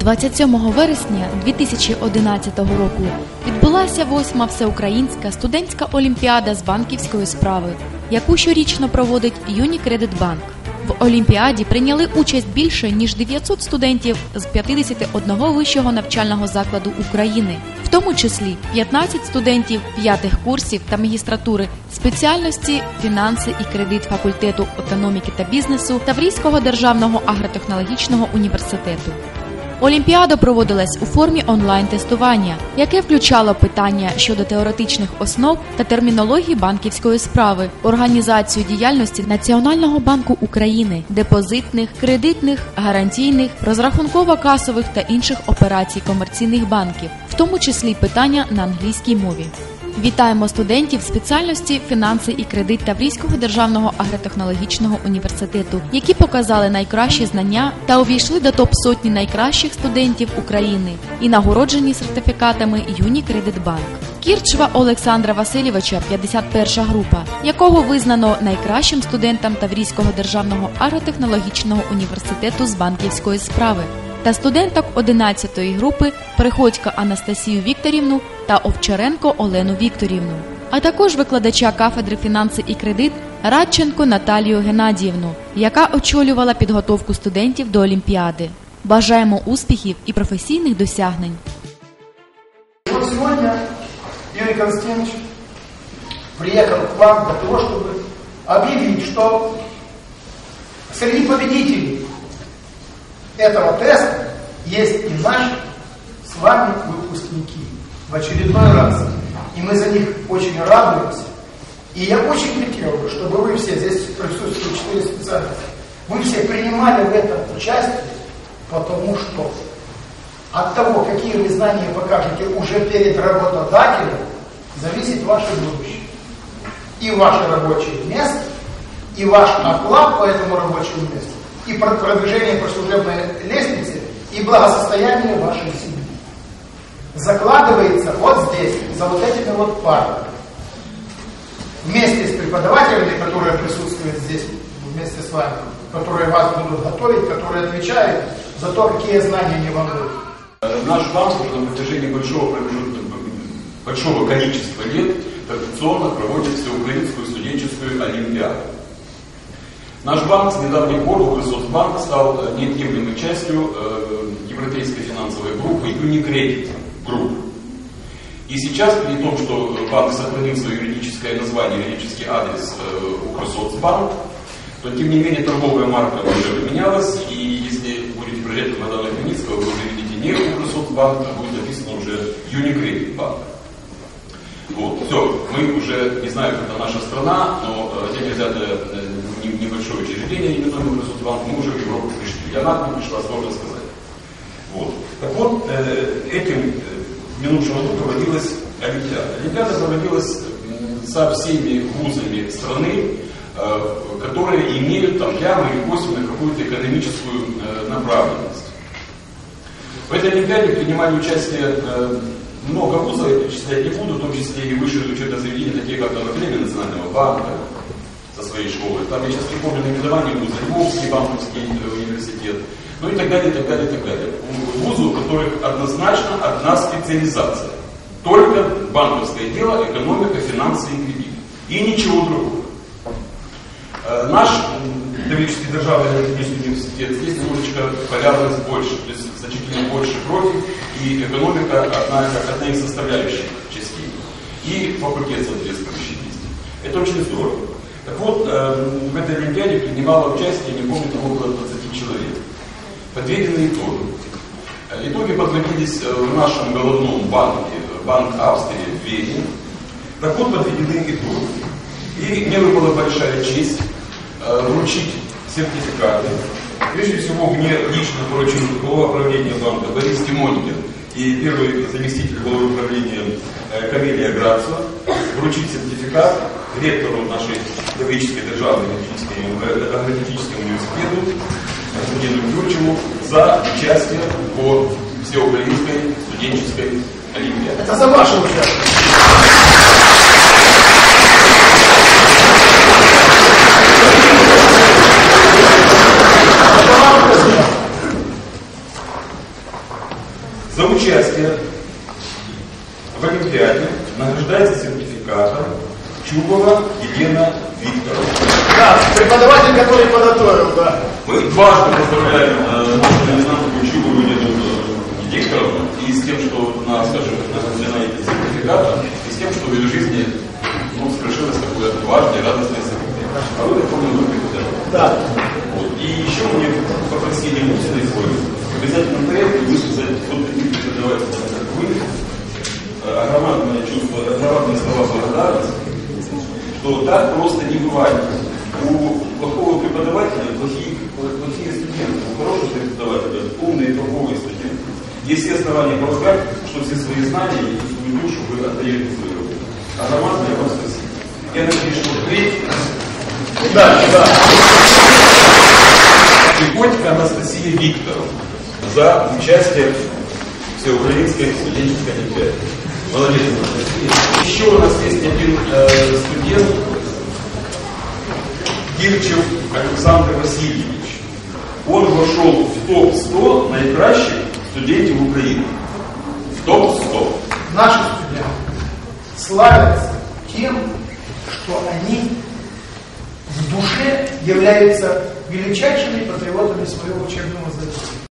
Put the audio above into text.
27 вересня 2011 року відбулася восьма всеукраїнська студентська олімпіада з банківської справи, яку щорічно проводить Юнікредитбанк. В олімпіаді прийняли участь більше ніж 900 студентів з 51 вищого навчального закладу України, в тому числі 15 студентів п'ятих курсів та магістратури спеціальності фінанси і кредит факультету економіки та бізнесу Таврійського державного агротехнологічного університету. Олімпіада проводилась у формі онлайн-тестування, яке включало питання щодо теоретичних основ та термінології банківської справи, організацію діяльності Національного банку України, депозитних, кредитних, гарантійних, розрахунково-касових та інших операцій комерційних банків, тому числі питання на англійській мові. Вітаємо студентів спеціальності фінанси і кредит Таврійського державного агротехнологічного університету, які показали найкращі знання та увійшли до топ сотні найкращих студентів України і нагороджені сертифікатами Юні Кредитбанк. Кірчва Олександра Васильовича, 51 група, якого визнано найкращим студентом Таврійського державного агротехнологічного університету з банківської справи та студенток 11-ї групи Приходька Анастасію Вікторівну та Овчаренко Олену Вікторівну, а також викладача кафедри фінанси і кредит Радченко Наталію Геннадіївну, яка очолювала підготовку студентів до Олімпіади. Бажаємо успіхів і професійних досягнень. Сегодня Юрий Константинович приехал к вам для того, чтобы объявить, что среди победителей этого теста есть и наши с вами выпускники в очередной раз. И мы за них очень радуемся. И я очень хотел бы, чтобы вы все, здесь присутствуют четыре специалиста, вы все принимали в этом участие, потому что от того, какие вы знания покажете уже перед работодателем, зависит ваше будущее. И ваше рабочее место, и ваш оклад по этому рабочему месту, и про- продвижение по служебной лестнице, и благосостояние вашей семьи. Закладывается вот здесь, за вот этими вот партами. Вместе с преподавателями, которые присутствуют здесь вместе с вами, которые вас будут готовить, которые отвечают за то, какие знания не вам дают. Наш уже на протяжении большого промежутка, большого количества лет традиционно проводит всеукраинскую студенческую олимпиаду. Наш банк с недавних пор, Укрсоцбанк, стал неотъемлемой частью э, европейской финансовой группы Unicredit Group. И сейчас, при том, что банк сохранил свое юридическое название, юридический адрес э, Укрсоцбанк, то тем не менее торговая марка уже поменялась, и если будете проезжать по Богдана Хмельницкого, вы видите не Укрсоцбанк, а будет написано уже Unicredit Банк. Вот, все, мы уже, не знаю, как это наша страна, но э, тем взято э, не- небольшое учреждение, именной Укрсоцбанк, мы уже в Европу пришли. И она к нам пришла, сложно сказать. Вот. Так вот, э, этим э, минувшим году проводилась Олимпиада. Олимпиада проводилась со всеми вузами страны, э, которые имеют там прямо или косвенно какую-то экономическую э, направленность. В этой Олимпиаде принимали участие э, много вузов, я перечислять не буду, в том числе и высшие учебные заведения, такие как Академия Национального банка со своей школы. Там я сейчас не помню наименование вуза, Львовский банковский э, университет, ну и так далее, и так далее, и так далее. Вузы, у которых однозначно одна специализация. Только банковское дело, экономика, финансы и кредит. И ничего другого. Э, Наш м, Таврический державный экономический университет здесь немножечко полярность больше, то есть значительно больше профиль, и экономика одна, одна из составляющих частей. И факультет соответствующий есть. Это очень здорово. Так вот, э, в этой Олимпиаде принимало участие, не помню, там около 20 человек. Подведены итоги. Э, Итоги подводились э, в нашем головном банке, э, Банк Австрии в Вене. Так вот, подведены итоги. И мне выпала большая честь вручить сертификаты. Прежде всего, мне лично поручил глава управления банка Борис Тимоникин и первый заместитель главы управления Камелия Грацева вручить сертификат ректору нашей католической державной агротехническому университету господину Юрчеву за участие по всеукраинской студенческой олимпиаде. Это за ваше участие! За участие в Олимпиаде награждается сертификатом вам, друзья. Викторов. Да, преподаватель, который подготовил, да. Мы дважды поздравляем э, Чубову Елену Викторовну и с тем, что на, скажем, награждена этим сертификатом, и с тем, что в ее жизни ну, совершилось такое важное, радостное событие. А вы, я помню, вы преподавали. Да. Вот. И еще мне попросили Мусиной свой в обязательном порядке высказать вот таким преподавателям, как вы, э, огромное чувство, огромные слова благодарности, что так просто не бывает. У плохого преподавателя плохие, плохие студенты, у хорошего преподавателя умные и плохого студенты. Есть все основания полагать, что все свои знания и свою душу вы отдаете свою. А Роман, я вам спасибо. Я надеюсь, что впредь Да, да. Приходько Анастасия Викторовна за участие в Всеукраинской студенческой олимпиаде. Молодец, Анастасия. Еще у нас есть один э, студент, Кирчев Александр Васильевич. Он вошел в топ-100 найкращих студентів України. В топ-100. Наши студенты славятся тем, что они в душе являются величайшими патриотами своего учебного заведения.